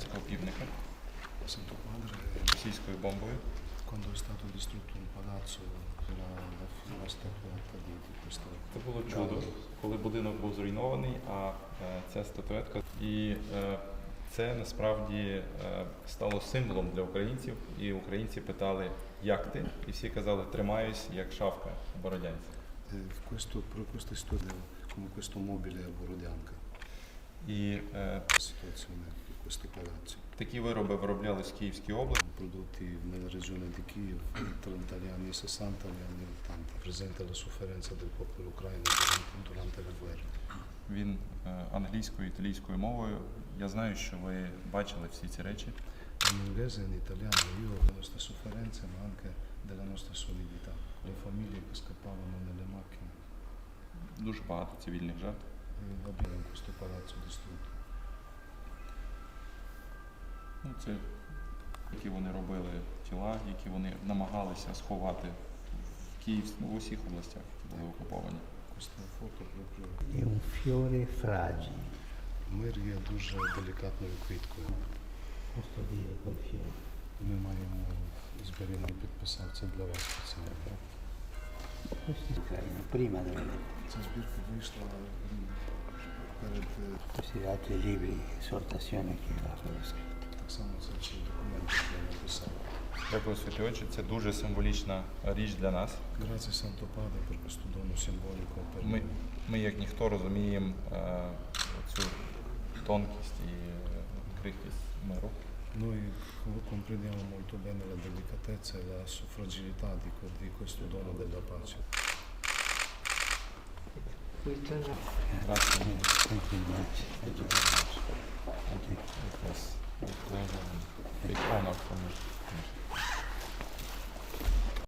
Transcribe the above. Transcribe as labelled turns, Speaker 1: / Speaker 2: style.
Speaker 1: радянського півника російською бомбою. Це було чудо, коли будинок був зруйнований, а е, ця статуетка. І е, це насправді е, стало символом для українців. І українці питали, як ти? І всі казали, тримаюсь, як шавка бородянця.
Speaker 2: Eh, questo, storia come questo mobile Borodianca,
Speaker 1: І е,
Speaker 2: la situazione di questo palazzo.
Speaker 1: такі вироби вироблялись в Київській області.
Speaker 2: prodotti nella regione di Kiev tra gli anni 60 e gli anni 80, presente la sofferenza del popolo ucraino durante, durante la guerra.
Speaker 1: Він е, anglійською, італійською мовою. Я знаю, що ви бачили всі ці речі.
Speaker 2: In inglese e in italiano io le nostre sofferenze ma anche della nostra solidità, le famiglie che scappavano nelle macchine
Speaker 1: Дуже багато цивільних жертв.
Speaker 2: In questo palazzo distrutto.
Speaker 1: Ну, це які вони робили тіла, які вони намагалися сховати в Київ, ну, в усіх областях, які були окуповані.
Speaker 2: Foto proprio
Speaker 3: È un fiore fragile,
Speaker 2: мир є дуже делікатною квіткою.
Speaker 3: dire col.
Speaker 2: Ми маємо зберігати, підписав це для вас спеціально.
Speaker 3: Prima.
Speaker 2: Ця збірка вийшла перед
Speaker 3: Questi altri libri, esortazioni che aveva scritto.
Speaker 2: так само це ці документи, які я написав.
Speaker 1: Дякую, святі очі. Це дуже символічна річ для нас.
Speaker 2: Santo Padre per questo dono
Speaker 1: Ми, ми як ніхто розуміємо е, цю тонкість і е, крихкість миру.
Speaker 2: Noi comprendiamo molto bene la delicatezza e la fragilità di, di questo dono della pace.
Speaker 1: Grazie.
Speaker 3: Thank you very much. Thank you very much. Thank you.
Speaker 1: It was a me.